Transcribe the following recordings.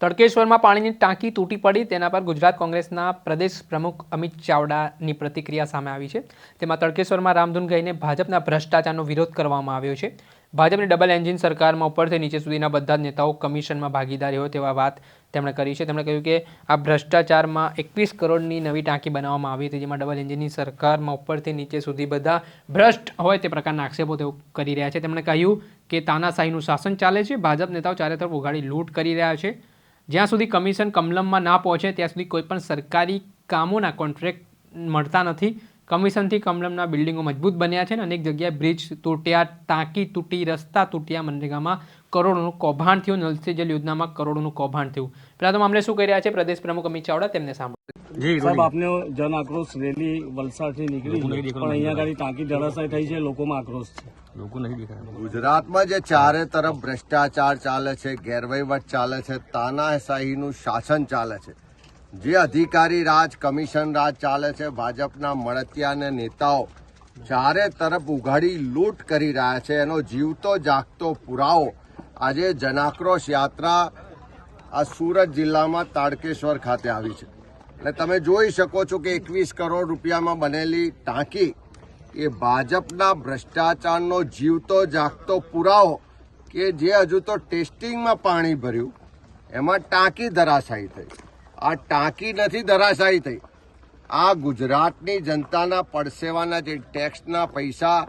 તડકેશ્વરમાં પાણીની ટાંકી તૂટી પડી. તેના પર ગુજરાત કોંગ્રેસના પ્રદેશ પ્રમુખ અમિત ચાવડાની પ્રતિક્રિયા સામે આવી છે. તેમાં તડકેશ્વરમાં રામધૂન ગઈને ભાજપના ભ્રષ્ટાચારનો વિરોધ કરવામાં આવ્યો છે. ભાજપની ડબલ એન્જિન સરકારમાં ઉપરથી નીચે સુધીના બધા જ નેતાઓ કમિશનમાં ભાગીદારી હોય તેવા વાત તેમણે કરી છે. તેમણે કહ્યું કે આ ભ્રષ્ટાચારમાં એકવીસ કરોડની નવી ટાંકી બનાવવામાં આવી હતી, જેમાં ડબલ એન્જિનની સરકારમાં ઉપરથી નીચે સુધી બધા ભ્રષ્ટ હોય તે પ્રકારના આક્ષેપો તેઓ કરી રહ્યા છે. તેમણે કહ્યું કે તાનાશાહીનું શાસન ચાલે છે. ભાજપ નેતાઓ ચારે તરફ ઉઘાડી લૂંટ કરી રહ્યા છે. જ્યાં સુધી કમિશન કમલમમાં ના પહોંચે, ત્યાં સુધી કોઈ પણ સરકારી કામોના કોન્ટ્રાક્ટ મળતા નથી. કમિશનથી કમલમના બિલ્ડિંગો મજબૂત બન્યા છે અને અનેક જગ્યાએ બ્રિજ તૂટ્યા ટાંકી તૂટી રસ્તા તૂટ્યા મનરેગામાં કરોડોનું કૌભાંડ થયું નલ સે જલ યોજનામાં કરોડોનું કૌભાંડ થયું. પેલા તો મામલે શું કહી રહ્યા છે? પ્રદેશ પ્રમુખ અમિત ચાવડા તેમને સાંભળો. સાહેબ આપને જન આક્રોશ રેલી વલસાડથી નીકળી પણ અહીંયા ગાડી ટાંકી ધરાશાય થઈ છે લોકોમાં આક્રોશ છે. લોકો નહીં દેખાય ગુજરાતમાં જે ચારે તરફ ભ્રષ્ટાચાર ચાલે છે ગેરવહીવટ ચાલે છે તાનાશાહીનું શાસન ચાલે છે જે અધિકારી રાજ કમિશન રાજ ચાલે છે, ભાજપના મળતિયા અને નેતાઓ ચારે તરફ ઉઘાડી લૂંટ કરી રહ્યા છે. એનો જીવતો જાગતો પુરાવો. આજે જનાક્રોશ યાત્રા આ સુરત જિલ્લામાં તાડકેશ્વર ખાતે આવી છે. એટલે તમે જોઈ શકો છો કે એકવીસ કરોડ રૂપિયામાં બનેલી ટાંકી એ ભાજપના ભ્રષ્ટાચારનો જીવતો જાગતો પુરાવો કે જે હજુ તો ટેસ્ટિંગમાં પાણી ભર્યું. એમાં ટાંકી ધરાશાયી થઈ. આ ટાંકી નથી ધરાશાયી થઈ. આ ગુજરાતની જનતાના પડસેવાના જે ટેક્સના પૈસા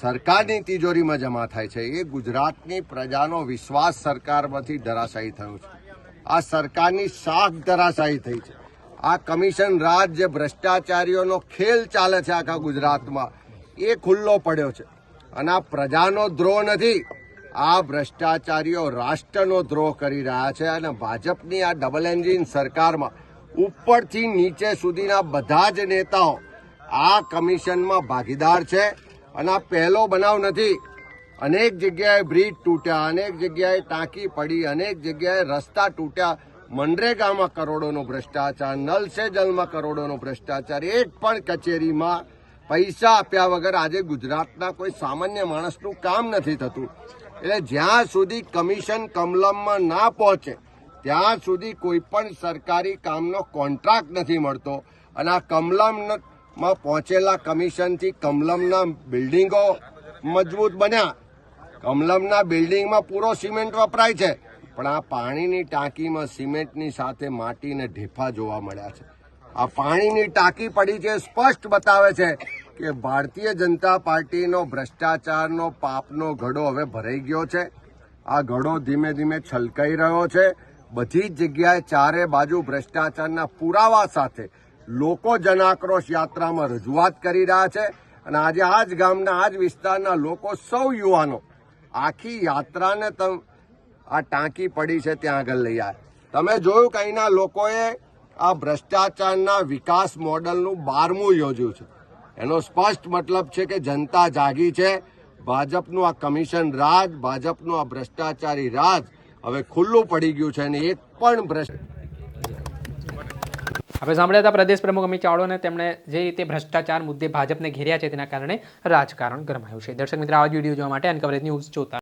સરકારની તિજોરીમાં જમા થાય છે, એ ગુજરાતની પ્રજાનો વિશ્વાસ સરકારમાંથી ધરાશાયી થયો છે. આ સરકારની શાખ ધરાશાયી થઈ છે. આ કમિશન રાજ જે ભ્રષ્ટાચારીઓનો ખેલ ચાલે છે આખા ગુજરાતમાં. એ ખુલ્લો પડ્યો છે. અને આ પ્રજાનો દ્રોહ નથી. આ ભ્રષ્ટાચારીઓ રાષ્ટ્રનો દ્રોહ કરી રહ્યા છે અને ભાજપની આ ડબલ એન્જિન સરકારમાં ઉપરથી નીચે સુધીના બધા જ નેતાઓ આ કમિશનમાં ભાગીદાર છે અને આ પહેલો બનાવ નથી. અનેક જગ્યાએ બ્રિજ તૂટ્યા, અનેક જગ્યાએ ટાંકી પડી, અનેક જગ્યાએ રસ્તા તૂટ્યા. મનરેગામાં કરોડોનો ભ્રષ્ટાચાર નલ જલમાં કરોડોનો ભ્રષ્ટાચાર, એક પણ કચેરીમાં પૈસા આપ્યા વગર આજે ગુજરાતના કોઈ સામાન્ય માણસનું કામ નથી થતું. એટલે જ્યાં સુધી કમિશન કમલમમાં ના પહોંચે, ત્યાં સુધી કોઈ પણ સરકારી કામનો કોન્ટ્રાક્ટ નથી મળતો. અને આ કમલમમાં પહોંચેલા કમિશનથી કમલમના બિલ્ડિંગો મજબૂત બન્યા. કમલમના બિલ્ડિંગમાં પૂરો સિમેન્ટ વપરાય છે, પણ આ પાણીની ટાંકીમાં સિમેન્ટની સાથે માટીને ઢેફા જોવા મળ્યા છે. આ પાણીની ટાંકી પડી છે, સ્પષ્ટ બતાવે છે કે ભારતીય જનતા પાર્ટીનો ભ્રષ્ટાચારનો પાપનો ઘડો હવે ભરાઈ ગયો છે. આ ઘડો ધીમે ધીમે છલકાઈ રહ્યો છે. બધી જ જગ્યાએ ચારે બાજુ ભ્રષ્ટાચારના પુરાવા સાથે લોકો જનાક્રોશ યાત્રામાં રજૂઆત કરી રહ્યા છે અને આજે આ જ ગામના, આ જ વિસ્તારના લોકો સૌ યુવાનો આખી યાત્રાને તમ, આ ટાંકી પડી છે ત્યાં આગળ લઈ આવ્યા તમે જોયું કે અહીંના લોકોએ આ ભ્રષ્ટાચારના વિકાસ મોડલનું બારમું યોજ્યું છે. એનો સ્પષ્ટ મતલબ છે કે જનતા જાગી છે. ભાજપનું આ કમિશન રાજ, ભાજપનું આ ભ્રષ્ટાચારી રાજ હવે ખુલ્લું પડી ગયું છે અને એક પણ ભ્રષ્ટ આપણે સાંભળ્યા હતા પ્રદેશ પ્રમુખ અમિત ચાવડાને તેમણે જે રીતે ભ્રષ્ટાચાર મુદ્દે ભાજપને ઘેર્યા છે તેના કારણે રાજકારણ ગરમાયું છે. દર્શક મિત્ર, આવા વીડિયો જોવા માટે અનકવરેજ ન્યૂઝ જોતા